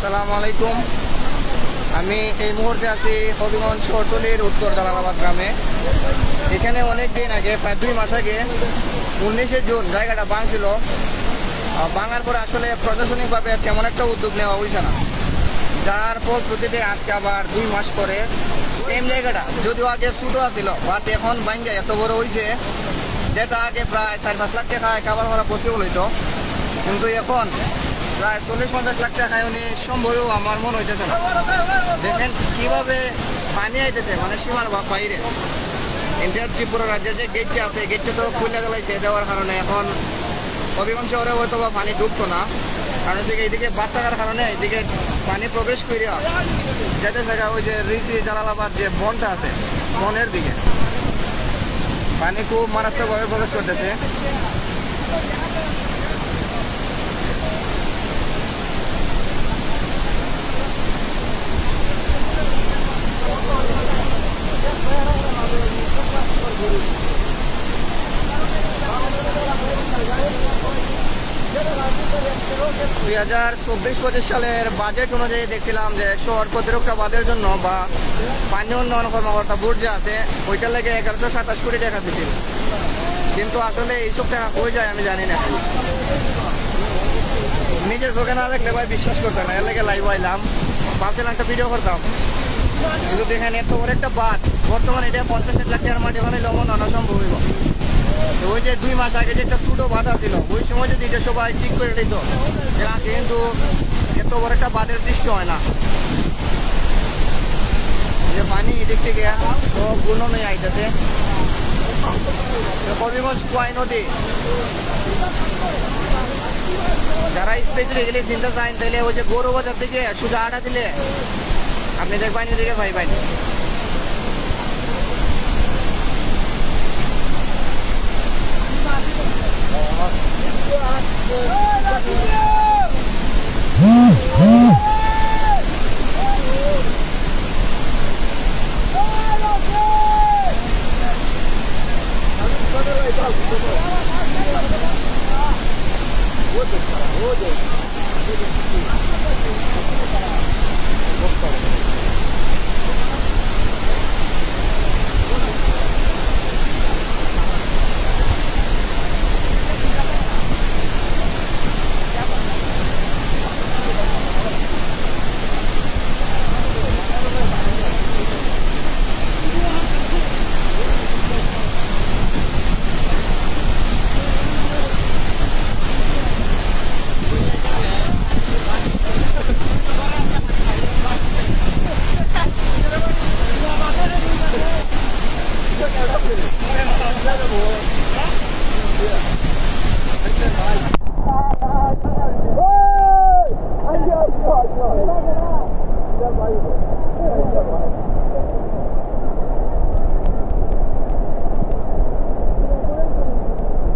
আসসালামু আলাইকুম। আমি এই মুহূর্তে আছি হবিগঞ্জ শহরতলির উত্তর জালালাবাদ গ্রামে। এখানে অনেক দিন আগে, প্রায় দুই মাস আগে, উনিশে জুন জায়গাটা ভাঙছিল। ভাঙার পরে আসলে প্রশাসনিকভাবে তেমন একটা উদ্যোগ নেওয়া হয়েছে না। যার ফলশ্রুতিতে আজকে আবার দুই মাস পরে সেম জায়গাটা, যদিও আগে ছোটো আছিল বাট এখন ভাঙ্গে এত বড় হয়েছে যেটা আগে প্রায় চার পাঁচ লাখ টাকা কাবার করা পসিবল হইতো। কিন্তু এখন প্রায় চল্লিশ পঞ্চাশ লাখ টাকায় উনি সম্ভবও আমার মনে হইতেছে না। দেখেন কীভাবে পানি আইতেছে মানে সীমার বাইরে। ইন্ডিয়ার ত্রিপুরা রাজ্যের যে গেটটা আছে গেটটা তো খুলে গেলাইছে দেওয়ার কারণে এখন হবিগঞ্জ শহরে হয়তো বা পানি ঢুকতো না। কারণ হচ্ছে এইদিকে বাদ থাকার কারণে এইদিকে পানি প্রবেশ করিয়া যেতে থাকা ওই যে রিসি জালালাবাদ যে বনটা আছে, বনের দিকে। পানি খুব মারাত্মকভাবে প্রবেশ করতেছে। দুই হাজার চব্বিশ পঁচিশ সালের বাজেট অনুযায়ী দেখছিলাম যে শহর প্রতিরক্ষা বাদের জন্য বা পানি উন্নয়ন কর্মকর্তা বোর্ড যে আছে, ওইটার লেগে এগারোশো সাতাশ কোটি টাকা দিছিল। কিন্তু আসলে এইসব টাকা কই যায় আমি জানি না। নিজের চোখে না দেখলে ভাই বিশ্বাস করতাম না, এর লেগে লাইভ আইলাম। ভাবছিলাম একটা ভিডিও করতাম। কিন্তু দেখেন এত বড় একটা বাদ, বর্তমানে এটা পঞ্চাশ ষাট লাখ টাকার মাটি লবণ আনা সম্ভব হইব। ওই যে দুই মাস আগে যে একটা ছোটো বাধা ছিল, ওই সময় যদি এটা সবাই ঠিক করে নিত কিন্তু এত বড় একটা সৃষ্টি হয় না। যে পানি এদিক থেকে তো আইতেছে। কবিগঞ্জ কুয়াই নদী, যারা স্পেসিফিক্যালি চিন্তা চান তাহলে ওই যে গরু বাজার থেকে সোজা আটা দিলে, আপনি দেখবেন এদিকে ভাই ভাই Вот это, вот это.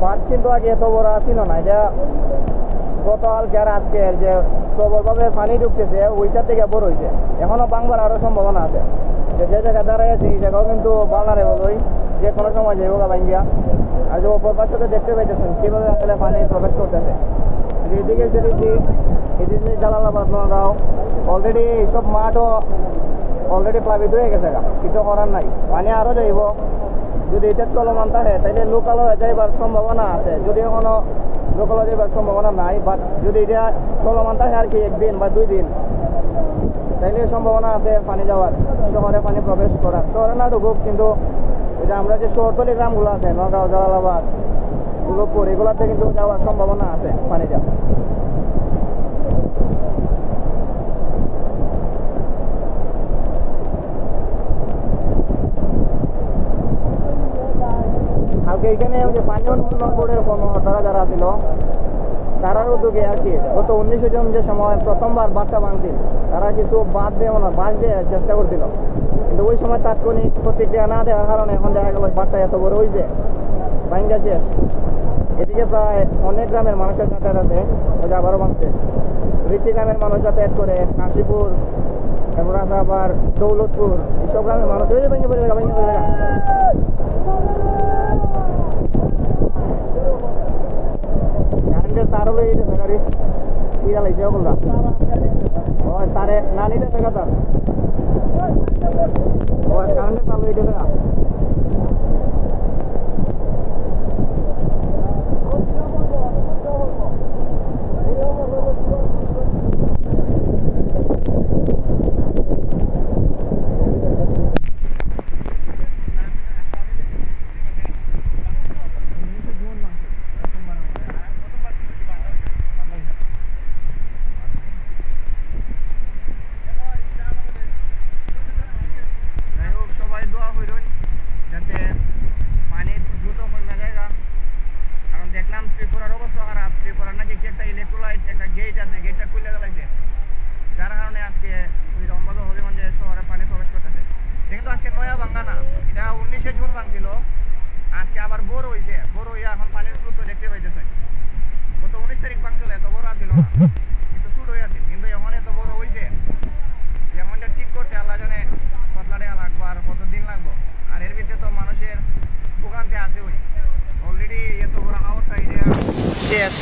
বাদ কিন্তু আগে এত বড় ছিল না, এটা গতকালকে আর আজকে যে প্রবলভাবে পানি ঢুকতেছে, ওইটা থেকে বড় হয়েছে এখনও বাংলার আরও সম্ভাবনা আছে। যে যে জায়গায় দাঁড়াই আছে, এই জায়গাও কিন্তু বাংলারেবল ওই যে কোনো সময় যাইব গা বাঙ্গিয়া আর যে অপর পাশে দেখতে পাইতেছেন, কীভাবে আসলে পানি প্রবেশ করতেছে। যে এদিকে যেদিকে এদিকে জালালাবাদ, নগাঁও অলরেডি এইসব মাঠও অলরেডি প্লাবিত হয়ে গেছে কিছু করার নাই। পানি আরও যাইব। যদি এটা চলমান থাকে তাহলে লোকাল হয়ে যাইবার সম্ভাবনা আছে। যদি এখনও লোকাল হয়ে যাইবার সম্ভাবনা নাই বাট যদি এটা চলমান থাকে আর কি একদিন বা দুই দিন, তাইলে সম্ভাবনা আছে পানি যাওয়ার শহরে পানি প্রবেশ করার শহরে না ঢুকুক কিন্তু ওই যে আমরা যে শহরতলি গ্রামগুলো আছে, নগাঁও, জালালাবাদ দুর্গপুর এগুলোতে কিন্তু যাওয়ার সম্ভাবনা আছে পানি যাওয়া কালকে এখানে ওই যে পানি উন্নয়ন বোর্ডের কর্মকর্তারা যারা ছিল তারার উদ্যোগে আর কি, গত উনিশশো জন যে সময় প্রথমবার বাসটা ভাঙছিল, তারা কিছু বাদ দিয়ে না বাস দিয়ে চেষ্টা করছিল। কিন্তু ওই সময় তাৎক্ষণিক প্রতিক্রিয়া না দেওয়ার কারণে এখন দেখা গেল বাসটা এত বড় হয়েছে ভাঙ্গা শেষ। এদিকে প্রায় অনেক গ্রামের মানুষের যাতায়াত আছে যে আবারও ভাঙছে। ঋষি গ্রামের মানুষ যাতায়াত করে, কাশীপুর তারপর আছে আবার দৌলতপুর, এইসব গ্রামের মানুষ ওই যে ভেঙে পড়ে ভেঙে পড়ে গেছে। কারেন্টের তারও লেগে গেছে গাড়ি। কিরা লাগছে বলরা ও তারে না নিতে থাকা তার ও কারেন্টে তার লই না যাই হোক সবাই দোয়া হইরুন যাতে পানি দ্রুত কমে জায়গা কারণ দেখলাম ত্রিপুরার অবস্থা খারাপ ত্রিপুরার নাকি কি একটা ইলেকট্রোলাইট একটা গেট আছে গেটটা খুলে দেওয়া যার কারণে আজকে রংবাদ হবিগঞ্জে আজকে আবার বড় হয়েছে এখন পানির স্রোত গত উনিশ তারিখ ভাঙছিল কিন্তু শুট হয়ে আছিল কিন্তু এখন এত বড় হয়েছে যেমনটা ঠিক করতে আল্লাহ জানে লাগবো আর কত দিন লাগবো। আর এর ভিতরে তো মানুষের ভোগান্তি আছে অলরেডি এত বড় শেষ।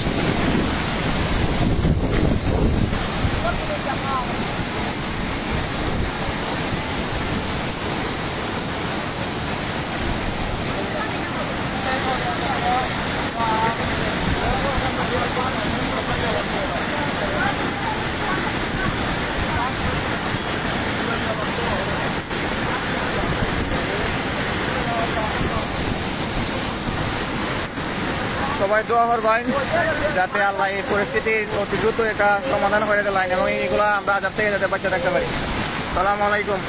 সবাই দোয়া করবেন যাতে আল্লাহ এই পরিস্থিতির অতি দ্রুত এটা সমাধান হয়ে দেয় এবং এইগুলো আমরা আজাদ থেকে যাতে বাচ্চা থাকতে পারি। সালাম আলাইকুম।